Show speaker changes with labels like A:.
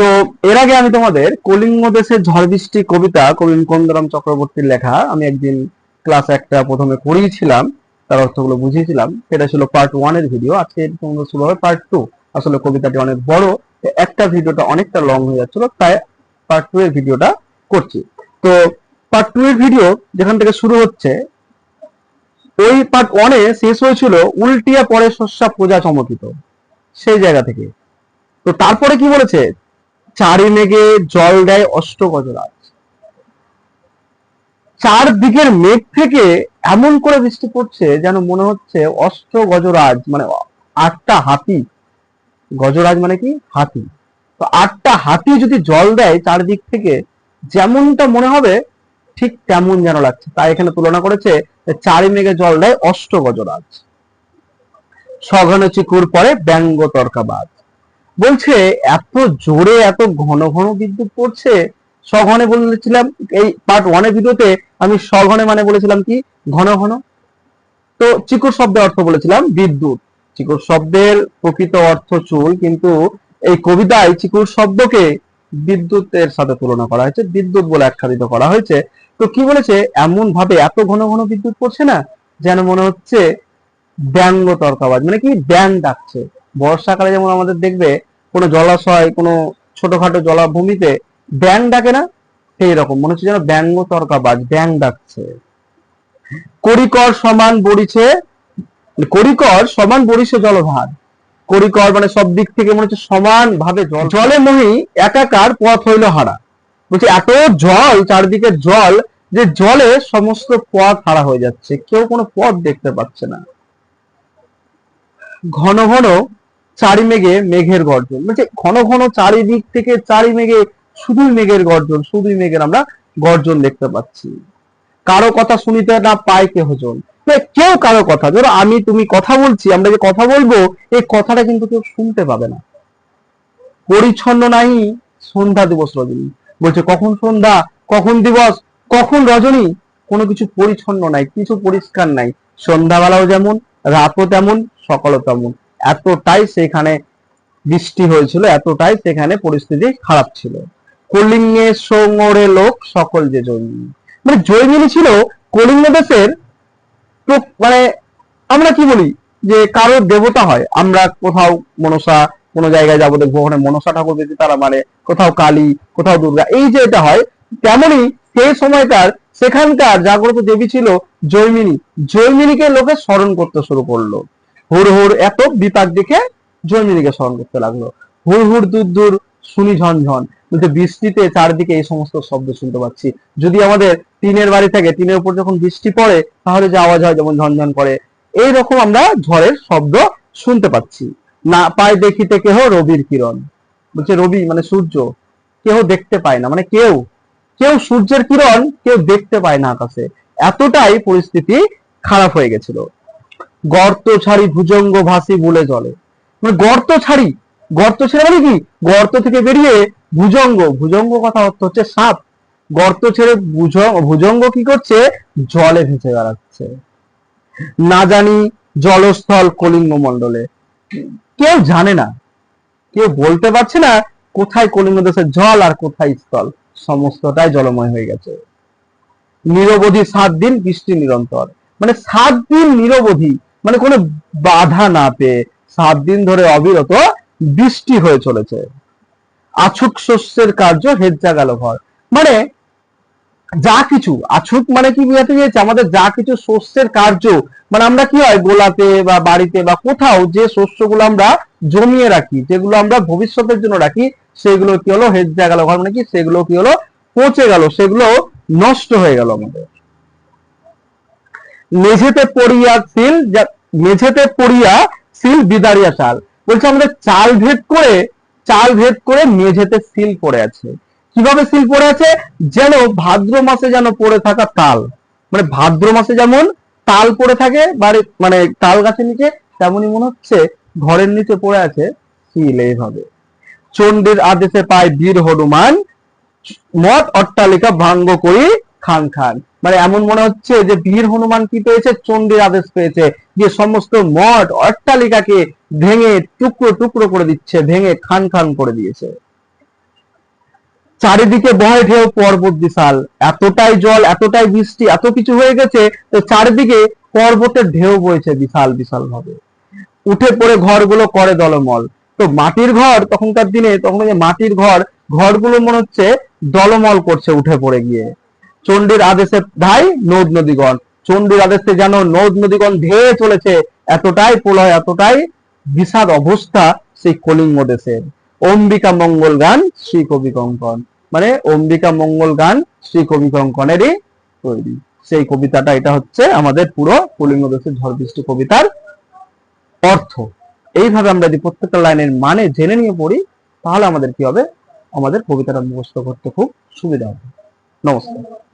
A: তো এর আগে আমি তোমাদের কলিঙ্গ দেশের ঝড় বৃষ্টি কবিতা কবি মুকুন্দরাম চক্রবর্তীর লেখা আমি একদিন ক্লাস একটা প্রথমে পড়িয়েছিলাম, তার অর্থগুলো বুঝিয়েছিলাম। সেটা ছিল পার্ট ওয়ানের ভিডিও আজকে তোমরা শুরু হবে পার্ট টু আসলে কবিতাটি অনেক বড় একটা ভিডিওটা অনেকটা লং হয়ে যাচ্ছিল, তাই পার্ট টু এর ভিডিওটা করছি। তো পার্ট টু এর ভিডিও যেখান থেকে শুরু হচ্ছে, ওই পার্ট ওয়ানে শেষ হয়েছিল উল্টিয়া পরে শস্যা পূজা চমকিত, সেই জায়গা থেকে। তো তারপরে কি বলেছে? চারি মেঘে জল দেয় অষ্ট গজরাজ চার দিকের মেঘ থেকে এমন করে বৃষ্টি পড়ছে যেন মনে হচ্ছে অষ্ট গজরাজ মানে আটটা হাতি। গজরাজ মানে কি? হাতি। তো আটটা হাতি যদি জল দেয় চারদিক থেকে, যেমনটা মনে হবে, ঠিক তেমন যেন লাগছে। তাই এখানে তুলনা করেছে চারি মেঘে জল দেয় অষ্ট গজরাজ সঘন চিকুর পরে ব্যঙ্গ তর্কাবাজ। বলছে, এত জোরে এত ঘন ঘন বিদ্যুৎ পড়ছে। সঘনে বলেছিলাম, এই পার্ট ওয়ানের ভিডিওতে আমি সঘনে মানে বলেছিলাম কি, ঘন ঘন। তো চিকুর শব্দের অর্থ বলেছিলাম বিদ্যুৎ। চিকুর শব্দের প্রকৃত অর্থ চুল, কিন্তু এই কবিতায় চিকুর শব্দকে বিদ্যুতের সাথে তুলনা করা হয়েছে, বিদ্যুৎ বলে আখ্যায়িত করা হয়েছে। তো কি বলেছে? এমন ভাবে এত ঘন ঘন বিদ্যুৎ পড়ছে না, যেন মনে হচ্ছে ব্যঙ্গ তর্কাবাজ। মানে কি? ব্যাং ডাকছে। বর্ষাকালে যেমন আমাদের দেখবে কোনো জলাশয়, কোনো ছোটখাটো জলাভূমিতে ব্যাং ডাকে না? সেই রকম। মনে হচ্ছে যেন ব্যঙ্গ তর্কাবাজ ব্যাং ডাকছে। করিকর সমান বড়িছে করিকর সমান বড়িছে জলভার করিকর মানে সব দিক থেকে মনে হচ্ছে সমান ভাবে জল। জলে মহি একাকার পথ হইল হারা। বলছে, এত জল, চারদিকে জল, যে জলে সমস্ত পথ হারা হয়ে যাচ্ছে। কেউ কোনো পথ দেখতে পাচ্ছে না। ঘন ঘন চারি মেঘে মেঘের গর্জন। বলছে ঘন ঘন চারিদিক থেকে চারি মেঘে শুধুই মেঘের গর্জন, শুধুই মেঘের আমরা গর্জন দেখতে পাচ্ছি। কারও কথা শুনিতে না পায় কেহজন কেউ কারও কথা। ধরো আমি তুমি কথা বলছি, আমরা যে কথা বলব এই কথাটা কিন্তু কেউ শুনতে পাবে না। পরিচ্ছন্ন নাই সন্ধ্যা দিবস রজনী। বলছে কখন সন্ধ্যা, কখন দিবস, কখন রজনী? কোনো কিছু পরিচ্ছন্ন নাই, কিছু পরিষ্কার নাই। সন্ধ্যাবেলাও যেমন, রাতও তেমন, সকালও তেমন। এতটাই সেখানে বৃষ্টি হয়েছিল, এতটাই সেখানে পরিস্থিতি খারাপ ছিল। কলিঙ্গে সোঙরে লোক সকল যে জৈমিনী মানে জৈমিনী ছিল কলিঙ্গ দেশের মানে আমরা কি বলি? যে কারও দেবতা হয়। আমরা কোথাও মনসা কোনো জায়গায় যাব, দেখব ওখানে মনসা ঠাকুর বেশি, তারা মানে কোথাও কালী, কোথাও দুর্গা। এই যে এটা হয় তেমনি সেই সময়কার সেখানকার জাগ্রত দেবী ছিল জৈমিনী জৈমিনীকে লোকে স্মরণ করতে শুরু করল। হুর হুর এত বিপাক দেখে জৈমিনীকে স্মরণ করতে লাগল। হুর হুর দূর দূর শুনি ঝনঝন বলতে বৃষ্টিতে চারদিকে এই সমস্ত শব্দ শুনতে পাচ্ছি। যদি আমাদের টিনের বাড়ি থাকে টিনের উপর যখন বৃষ্টি পড়ে, তাহলে যে আওয়াজ হয় যেমন ঝনঝন করে। এই রকম আমরা ঝড়ের শব্দ শুনতে পাচ্ছি। না পায় দেখিতে কেহ রবির কিরণ। বলছে রবি মানে সূর্য। কেউ দেখতে পায় না মানে কেউ। কেউ সূর্যের কিরণ, কেউ দেখতে পায় না আকাশে। এতটাই পরিস্থিতি খারাপ হয়ে গেছিল। গর্ত ছাড়ি ভুজঙ্গ ভাসি বলে জলে মানে গর্ত ছাড়ি গর্ত ছেড়ে মানে কি? গর্ত থেকে বেরিয়ে ভুজঙ্গ ভুজঙ্গ কথা অর্থ হচ্ছে সাপ। গর্ত ছেড়ে ভুজঙ্গ কি করছে? জলে ভেসে বেড়াচ্ছে। না জানি জলস্থল কলিঙ্গ মন্ডলে কেউ জানে না। কেউ বলতে পারছে না কোথায় কলিঙ্গ দেশের জল আর কোথায় স্থল। সমস্তটাই জলময় হয়ে গেছে। নিরবধি সাত দিন বৃষ্টি নিরন্তর। মানে সাত দিন নিরবধি মানে কোনো বাধা না পেয়ে সাত দিন ধরে অবিরত বৃষ্টি হয়ে চলেছে। আছুক শস্যের কার্য হেজ্জা গেল ঘর। মানে যা কিছু, আছুক মানে কি বোঝাতে চেয়েছে আমাদের যা কিছু শস্যের কার্য মানে আমরা কি হয় গোলাতে বা বাড়িতে বা কোথাও যে শস্যগুলো আমরা জমিয়ে রাখি, যেগুলো আমরা ভবিষ্যতের জন্য রাখি, সেগুলো কি হলো? হেজ্জা গেল ঘর মানে কি? সেগুলো কি হলো? পচে গেল, সেগুলো নষ্ট হয়ে গেল আমাদের। মেঝেতে পড়িয়া সিল মেঝেতে পড়িয়া সিল বিদারিয়া চাল বলছে আমাদের চাল ভেদ করে, চাল ভেদ করে মেঝেতে সিল পড়ে আছে। কীভাবে সিল পড়ে আছে? যেন ভাদ্র মাসে যেন পড়ে থাকা তাল। মানে ভাদ্র মাসে যেমন তাল পড়ে থাকে, বাড়ি মানে তাল গাছের নিচে, তেমনই মনে হচ্ছে ঘরের নিচে পড়ে আছে সিল এইভাবে। চণ্ডীর আদেশে পায় বীর হনুমান, মত অট্টালিকা ভাঙ্গ করি খান খান। মানে এমন মনে হচ্ছে যে বীর হনুমান কি পেয়েছে? চণ্ডীর আদেশ পেয়েছে। যে সমস্ত মঠ অট্টালিকাকে ভেঙে টুকরো টুকরো করে দিচ্ছে, ভেঙে খান খান করে দিয়েছে। চারিদিকে বহে ঢেউ পর্বত বিশাল। এতটাই জল, এতটাই বৃষ্টি, এত কিছু হয়ে গেছে, তো চারিদিকে পর্বতের ঢেউ বইছে বিশাল বিশাল ভাবে উঠে পড়ে ঘরগুলো করে দলমল। তো মাটির ঘর তখনকার দিনে, তখন যে মাটির ঘর, ঘরগুলো মনে হচ্ছে দলমল করছে উঠে পড়ে গিয়ে। চণ্ডীর আদেশে ধাই নদ নদীগণ। চণ্ডীর আদেশে যেন নদ নদীগণ ধেয়ে চলেছে, এতটাই প্রলয়, এতটাই বিষাদ অবস্থা সেই কলিঙ্গ দেশের অম্বিকা মঙ্গল গান শ্রী কবি কঙ্কন। মানে অম্বিকা মঙ্গল গান শ্রী কবি কঙ্কনেরই তৈরি। সেই কবিতাটা, এটা হচ্ছে আমাদের পুরো কলিঙ্গ দেশের ঝড় বৃষ্টি কবিতার অর্থ। এইভাবে আমরা যদি প্রত্যেকটা লাইনের মানে জেনে নিয়ে পড়ি, তাহলে আমাদের কি হবে? আমাদের কবিতাটা মুখস্থ করতে খুব সুবিধা হবে। নমস্কার।